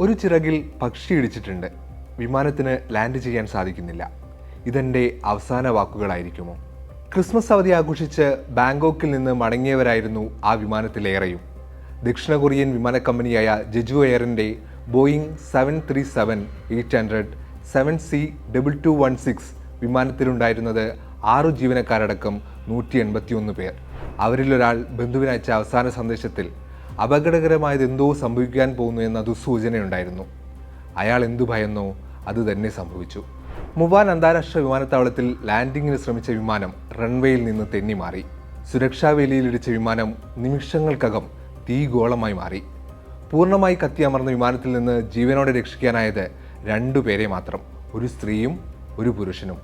ഒരു ചിറകിൽ പക്ഷി ഇടിച്ചിട്ടുണ്ട്. വിമാനത്തിന് ലാൻഡ് ചെയ്യാൻ സാധിക്കുന്നില്ല. ഇതെന്റെ അവസാന വാക്കുകളായിരിക്കുമോ? ക്രിസ്മസ് അവധി ആഘോഷിച്ച് ബാങ്കോക്കിൽ നിന്ന് മടങ്ങിയവരായിരുന്നു ആ വിമാനത്തിലേറെയും. ദക്ഷിണ കൊറിയൻ വിമാന കമ്പനിയായ Jeju എയറിന്റെ Boeing seven three seven eight hundred seven C double two one six വിമാനത്തിലുണ്ടായിരുന്നത് ആറു ജീവനക്കാരടക്കം നൂറ്റി എൺപത്തിയൊന്ന് പേർ. അവരിലൊരാൾ ബന്ധുവിനയച്ച അവസാന സന്ദേശത്തിൽ അപകടകരമായത് എന്തോ സംഭവിക്കാൻ പോകുന്നു എന്ന ദുസ്സൂചനയുണ്ടായിരുന്നു അയാൾ എന്തു ഭയന്നോ അത് തന്നെ സംഭവിച്ചു. മുവാൻ അന്താരാഷ്ട്ര വിമാനത്താവളത്തിൽ ലാൻഡിങ്ങിന് ശ്രമിച്ച വിമാനം റൺവേയിൽ നിന്ന് തെന്നിമാറി. സുരക്ഷാ വേലിയിലിടിച്ച വിമാനം നിമിഷങ്ങൾക്കകം തീഗോളമായി മാറി. പൂർണമായി കത്തിയമർന്ന വിമാനത്തിൽ നിന്ന് ജീവനോടെ രക്ഷിക്കാനായത് രണ്ടുപേരെ മാത്രം ഒരു സ്ത്രീയും ഒരു പുരുഷനും.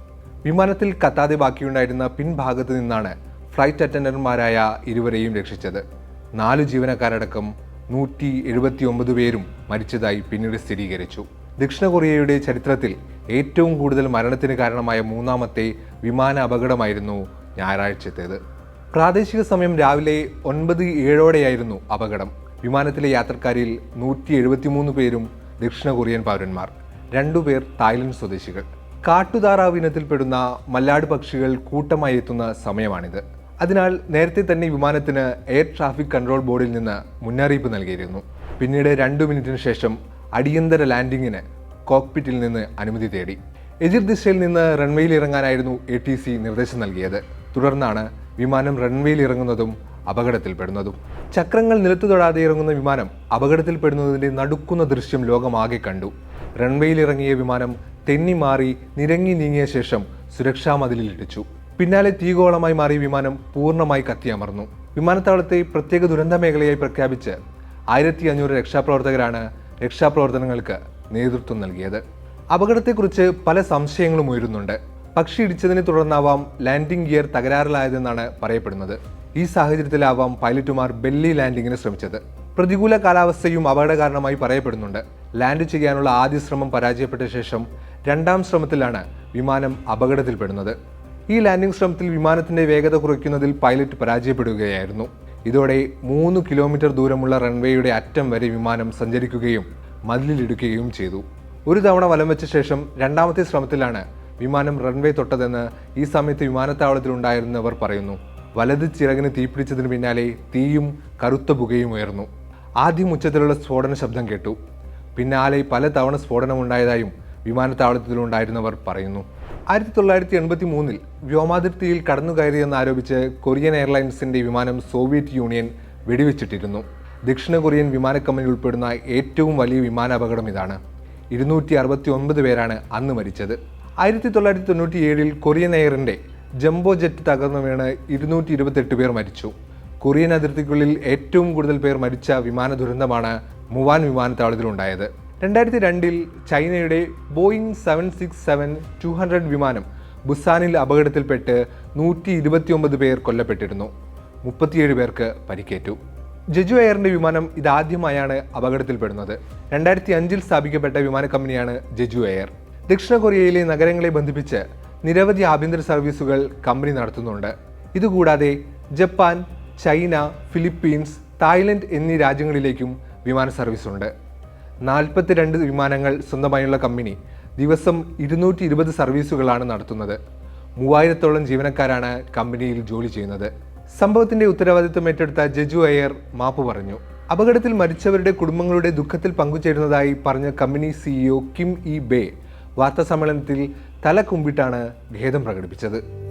വിമാനത്തിൽ കത്താതെ ബാക്കിയുണ്ടായിരുന്ന പിൻഭാഗത്ത് നിന്നാണ് ഫ്ലൈറ്റ് അറ്റൻഡന്റുമാരായ ഇരുവരെയും രക്ഷിച്ചത്. നാല് ജീവനക്കാരടക്കം നൂറ്റി എഴുപത്തി ഒമ്പത് പേരും മരിച്ചതായി പിന്നീട് സ്ഥിരീകരിച്ചു. ദക്ഷിണ കൊറിയയുടെ ചരിത്രത്തിൽ ഏറ്റവും കൂടുതൽ മരണത്തിന് കാരണമായ മൂന്നാമത്തെ വിമാന അപകടമായിരുന്നു ഞായറാഴ്ചത്തേത്. പ്രാദേശിക സമയം രാവിലെ ഒൻപത് ഏഴോടെയായിരുന്നു അപകടം. വിമാനത്തിലെ യാത്രക്കാരിൽ നൂറ്റി എഴുപത്തിമൂന്ന് പേരും ദക്ഷിണ കൊറിയൻ പൗരന്മാർ രണ്ടുപേർ തായ്ലൻഡ് സ്വദേശികൾ. കാട്ടുതാറാവ് ഇനത്തിൽപ്പെടുന്ന മല്ലാട് പക്ഷികൾ കൂട്ടമായി എത്തുന്ന സമയമാണിത്. അതിനാൽ നേരത്തെ തന്നെ വിമാനത്തിന് എയർ ട്രാഫിക് കൺട്രോൾ ബോർഡിൽ നിന്ന് മുന്നറിയിപ്പ് നൽകിയിരുന്നു. പിന്നീട് രണ്ടു മിനിറ്റിന് ശേഷം അടിയന്തര ലാൻഡിങ്ങിന് കോക്പിറ്റിൽ നിന്ന് അനുമതി തേടി. എതിർ ദിശയിൽ നിന്ന് റൺവേയിൽ ഇറങ്ങാനായിരുന്നു എ ടി സി നിർദ്ദേശം നൽകിയത്. തുടർന്നാണ് വിമാനം റൺവേയിൽ ഇറങ്ങുന്നതും അപകടത്തിൽപ്പെടുന്നതും. ചക്രങ്ങൾ നിലത്തു തൊടാതെ ഇറങ്ങുന്ന വിമാനം അപകടത്തിൽപ്പെടുന്നതിന്റെ നടുക്കുന്ന ദൃശ്യം ലോകമാകെ കണ്ടു. റൺവേയിൽ ഇറങ്ങിയ വിമാനം തെന്നി മാറി നിരങ്ങി നീങ്ങിയ ശേഷം സുരക്ഷാ മതിലിൽ ഇടിച്ചു പിന്നാലെ തീഗോളമായി മാറിയ വിമാനം പൂർണമായി കത്തിയമർന്നു. വിമാനത്താവളത്തെ പ്രത്യേക ദുരന്ത മേഖലയായി പ്രഖ്യാപിച്ച് ആയിരത്തി അഞ്ഞൂറ് രക്ഷാപ്രവർത്തകരാണ് രക്ഷാപ്രവർത്തനങ്ങൾക്ക് നേതൃത്വം നൽകിയത്. അപകടത്തെക്കുറിച്ച് പല സംശയങ്ങളും ഉയരുന്നുണ്ട്. പക്ഷി ഇടിച്ചതിനെ തുടർന്നാവാം ലാൻഡിംഗ് ഗിയർ തകരാറിലായതെന്നാണ് പറയപ്പെടുന്നത്. ഈ സാഹചര്യത്തിലാവാം പൈലറ്റുമാർ ബെല്ലി ലാൻഡിങ്ങിന് ശ്രമിച്ചത്. പ്രതികൂല കാലാവസ്ഥയും അപകട കാരണമായി പറയപ്പെടുന്നുണ്ട്. ലാൻഡ് ചെയ്യാനുള്ള ആദ്യ ശ്രമം പരാജയപ്പെട്ട ശേഷം രണ്ടാം ശ്രമത്തിലാണ് വിമാനം അപകടത്തിൽപ്പെടുന്നത്. ഈ ലാൻഡിംഗ് ശ്രമത്തിൽ വിമാനത്തിന്റെ വേഗത കുറയ്ക്കുന്നതിൽ പൈലറ്റ് പരാജയപ്പെടുകയായിരുന്നു. ഇതോടെ മൂന്ന് കിലോമീറ്റർ ദൂരമുള്ള റൺവേയുടെ അറ്റം വരെ വിമാനം സഞ്ചരിക്കുകയും മതിലിലിടുകയും ചെയ്തു. ഒരു തവണ വലം വെച്ച ശേഷം രണ്ടാമത്തെ ശ്രമത്തിലാണ് വിമാനം റൺവേ തൊട്ടതെന്ന് ഈ സമയത്ത് വിമാനത്താവളത്തിലുണ്ടായിരുന്നവർ പറയുന്നു. വലത് ചിറകിന് തീപിടിച്ചതിന് പിന്നാലെ തീയും കറുത്ത പുകയും ഉയർന്നു. ആദ്യം ഉച്ചത്തിലുള്ള സ്ഫോടന ശബ്ദം കേട്ടു. പിന്നാലെ പല തവണ സ്ഫോടനമുണ്ടായതായും വിമാനത്താവളത്തിലുണ്ടായിരുന്നവർ പറയുന്നു ആയിരത്തി തൊള്ളായിരത്തി എൺപത്തി മൂന്നിൽ വ്യോമാതിർത്തിയിൽ കടന്നുകയറിയെന്നാരോപിച്ച് കൊറിയൻ എയർലൈൻസിന്റെ വിമാനം സോവിയറ്റ് യൂണിയൻ വെടിവെച്ചിട്ടിരുന്നു. ദക്ഷിണ കൊറിയൻ വിമാന കമ്പനി ഉൾപ്പെടുന്ന ഏറ്റവും വലിയ വിമാനാപകടം ഇതാണ്. ഇരുന്നൂറ്റി അറുപത്തി ഒൻപത് പേരാണ് അന്ന് മരിച്ചത്. ആയിരത്തി തൊള്ളായിരത്തി തൊണ്ണൂറ്റി ഏഴിൽ കൊറിയൻ എയറിന്റെ ജംബോ ജെറ്റ് തകർന്നു വീണ് ഇരുന്നൂറ്റി ഇരുപത്തെട്ട് പേർ മരിച്ചു. കൊറിയൻ അതിർത്തിക്കുള്ളിൽ ഏറ്റവും കൂടുതൽ പേർ മരിച്ച വിമാന ദുരന്തമാണ് മുവാൻ വിമാനത്താവളത്തിലുണ്ടായത്. രണ്ടായിരത്തി രണ്ടിൽ ചൈനയുടെ Boeing seven six seven two hundred വിമാനം ബുസാനിൽ അപകടത്തിൽപ്പെട്ട് നൂറ്റി ഇരുപത്തിയൊമ്പത് പേർ കൊല്ലപ്പെട്ടിരുന്നു. മുപ്പത്തിയേഴ് പേർക്ക് പരിക്കേറ്റു. ജെജു എയറിന്റെ വിമാനം ഇതാദ്യമായാണ് അപകടത്തിൽപ്പെടുന്നത്. രണ്ടായിരത്തി അഞ്ചിൽ സ്ഥാപിക്കപ്പെട്ട വിമാന കമ്പനിയാണ് ജജു എയർ ദക്ഷിണ കൊറിയയിലെ നഗരങ്ങളെ ബന്ധിപ്പിച്ച് നിരവധി ആഭ്യന്തര സർവീസുകൾ കമ്പനി നടത്തുന്നുണ്ട്. ഇതുകൂടാതെ ജപ്പാൻ ചൈന ഫിലിപ്പീൻസ് തായ്ലൻഡ് എന്നീ രാജ്യങ്ങളിലേക്കും വിമാന സർവീസ് ഉണ്ട് നാൽപ്പത്തിരണ്ട് വിമാനങ്ങൾ സ്വന്തമായുള്ള കമ്പനി ദിവസം ഇരുന്നൂറ്റി ഇരുപത് സർവീസുകളാണ് നടത്തുന്നത്. മൂവായിരത്തോളം ജീവനക്കാരാണ് കമ്പനിയിൽ ജോലി ചെയ്യുന്നത്. സംഭവത്തിന്റെ ഉത്തരവാദിത്വം ഏറ്റെടുത്ത ജജു അയ്യർ മാപ്പ് പറഞ്ഞു. അപകടത്തിൽ മരിച്ചവരുടെ കുടുംബങ്ങളുടെ ദുഃഖത്തിൽ പങ്കുചേരുന്നതായി പറഞ്ഞ company CEO Kim E Bae വാർത്താസമ്മേളനത്തിൽ തല കുമ്പിട്ടാണ് ഖേദം പ്രകടിപ്പിച്ചത്.